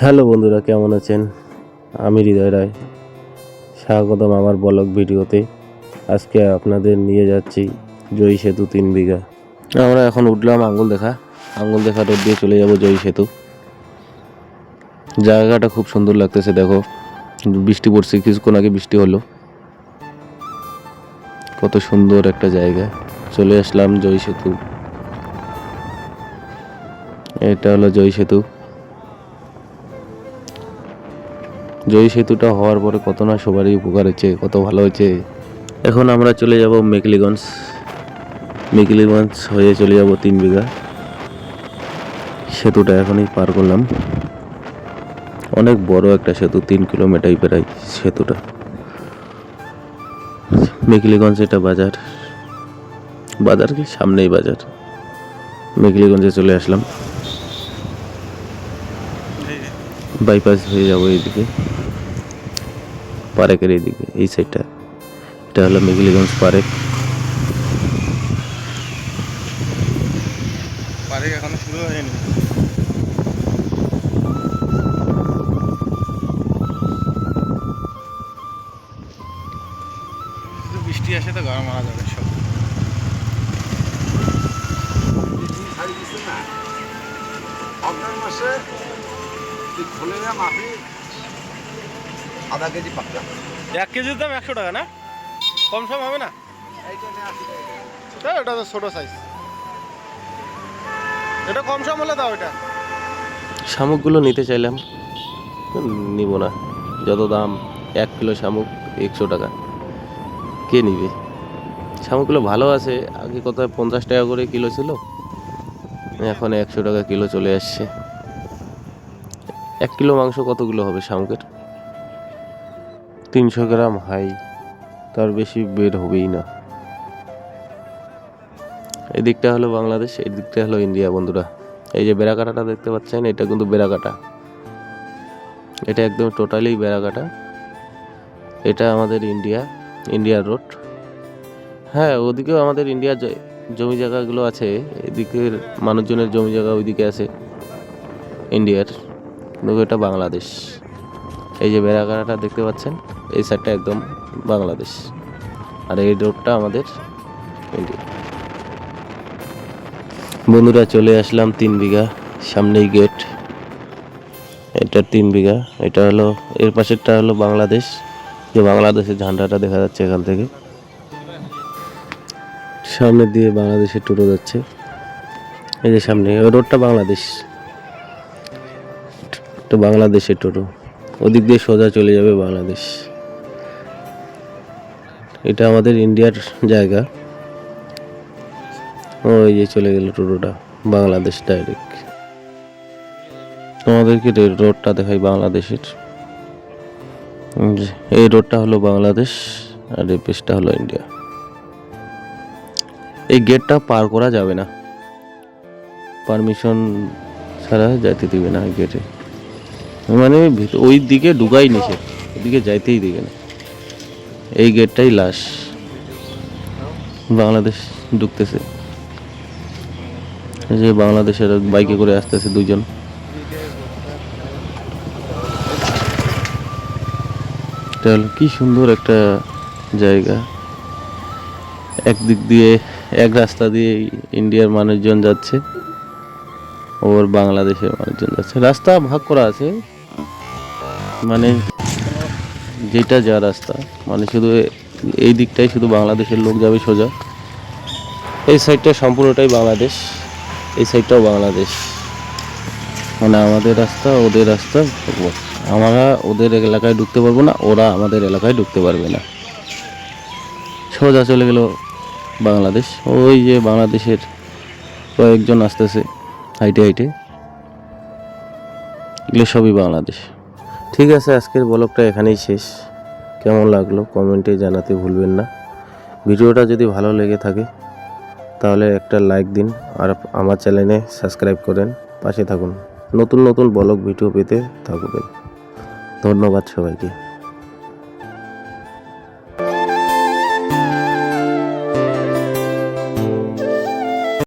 Hello বন্ধুরা, কেমন আছেন? আমি হৃদয় রায়। স্বাগতম আমার ব্লগ ভিডিওতে। আজকে আপনাদের নিয়ে যাচ্ছি জয়ী সেতু তিন বিঘা। আমরা এখন উঠলাম আঙ্গুল দেখা। আঙ্গুল দেখা রোড দিয়ে চলে যাব জয়ী সেতু। জায়গাটা খুব সুন্দর লাগতেছে, দেখো। বৃষ্টি পড়ছে, কিছুক্ষণ আগে বৃষ্টি হলো। কত সুন্দর একটা জায়গা। চলে আসলাম জয়ী সেতু। এটা হলো জয়ী সেতু। জয়ী সেতুটা হওয়ার পরে কত না সবারই উপকার হচ্ছে কত ভালো হয়েছে। এখন আমরা চলে যাব মেকলিগঞ্জ। মেকলিগঞ্জ হয়ে চলে যাব তিন বিঘা। সেতুটা এখনই পার করলাম। অনেক বড় একটা সেতু, তিন কিলোমিটার প্রায় সেতুটা। মেকলিগঞ্জ এটা বাজার। বাজার কি? সামনেই বাজার। মেকলিগঞ্জে চলে আসলাম। বাইপাস হয়ে যাব এইদিকে পারেকের এইদিকে, এই সাইডটা এটা হলো মেঘলিগঞ্জ পার্ক। পারে এখনও শুরু হয়নি। আধা কেজি পাক্কা এক কেজির দাম একশো টাকা না? কম সম হবে না? ওটা তো ছোটো সাইজ এটা কম সম হলে দাও এটা। শামুকগুলো নিতে চাইলাম। নিব না। যত দাম এক কিলো শামুক একশো টাকা। কে নিবে? শামুকগুলো ভালো আছে। আগে কোথায় পঞ্চাশ টাকা করে কিলো ছিল? এখন একশো টাকা কিলো চলে আসছে। এক কিলো মাংস কতগুলো হবে শামুকের? তিনশো গ্রাম হাই তার বেশি বের হবেই না। এদিকটা হলো বাংলাদেশ এই দিকটা হলো ইন্ডিয়া বন্ধুরা। এই যে বেড়াকাটাটা দেখতে পাচ্ছেন, এটা কিন্তু বেড়াকাটা। এটা একদম টোটালি বেড়াকাটা। এটা আমাদের ইন্ডিয়া, ইন্ডিয়ার রোড। হ্যাঁ ওদিকেও আমাদের ইন্ডিয়ার জমি জায়গাগুলো আছে, এদিকের মানুষজনের জমি জায়গা ওইদিকে আছে, ইন্ডিয়ার। কিন্তু এটা বাংলাদেশ। এই যে বেড়াকাটাটা দেখতে পাচ্ছেন এই সাইডটা একদম বাংলাদেশ। আর এই রোডটা আমাদের ইন্ডিয়া। বন্ধুরা, চলে আসলাম তিন বিঘা সামনেই গেট। এটা তিন বিঘা। এটা হলো, এর পাশেরটা হলো বাংলাদেশ। যে বাংলাদেশের ঝান্ডাটা দেখা যাচ্ছে এখান থেকে। সামনে দিয়ে বাংলাদেশের টোটো যাচ্ছে। এই যে সামনে ওই রোডটা বাংলাদেশ। তো বাংলাদেশের টোটো। ওদিক দিয়ে সোজা চলে যাবে বাংলাদেশ। এটা আমাদের ইন্ডিয়ার জায়গা। ওই যে চলে গেল টোটোটা, বাংলাদেশ ডাইরেক্ট তোমাদেরকে রে- রোডটা দেখাই বাংলাদেশের। এই রোডটা হলো বাংলাদেশ আর এই পেজটা হলো ইন্ডিয়া। এই গেটটা পার করা যাবে না। পারমিশন ছাড়া যাইতে দিবে না গেটে মানে ওই দিকে ঢুকাই নিষেধ, ওদিকে যাইতেই দিবে না। এই গেটটাই লাশ। বাংলাদেশ ঢুকতেছে। যে বাংলাদেশের বাইকে করে আসতেছে দুজন কি সুন্দর একটা জায়গা। একদিক দিয়ে, এক রাস্তা দিয়ে ইন্ডিয়ার মানুষজন যাচ্ছে, ওর বাংলাদেশের মানুষজন যাচ্ছে। রাস্তা ভাগ করা আছে। মানে যেটা যা রাস্তা মানে শুধু এই দিকটাই শুধু বাংলাদেশের লোক যাবে সোজা। এই সাইডটা সম্পূর্ণটাই বাংলাদেশ, এই সাইডটাও বাংলাদেশ। মানে আমাদের রাস্তা, ওদের রাস্তা, আমরা ওদের এলাকায় ঢুকতে পারব না, ওরা আমাদের এলাকায় ঢুকতে পারবে না। সোজা চলে গেল বাংলাদেশ। ওই যে বাংলাদেশের কয়েকজন আসতেছে, হাইটে হাইটে। এগুলো সবই বাংলাদেশ। ঠিক আছে, আজকের ব্লগটা এখানেই শেষ। কেমন লাগল কমেন্টে জানাতে ভুলবেন না। ভিডিওটা যদি ভালো লেগে থাকে, তাহলে একটা লাইক দিন আর আমার চ্যানেলে সাবস্ক্রাইব করেন। পাশে থাকুন। নতুন নতুন ব্লগ, ভিডিও পেতে থাকবেন। ধন্যবাদ সবাইকে।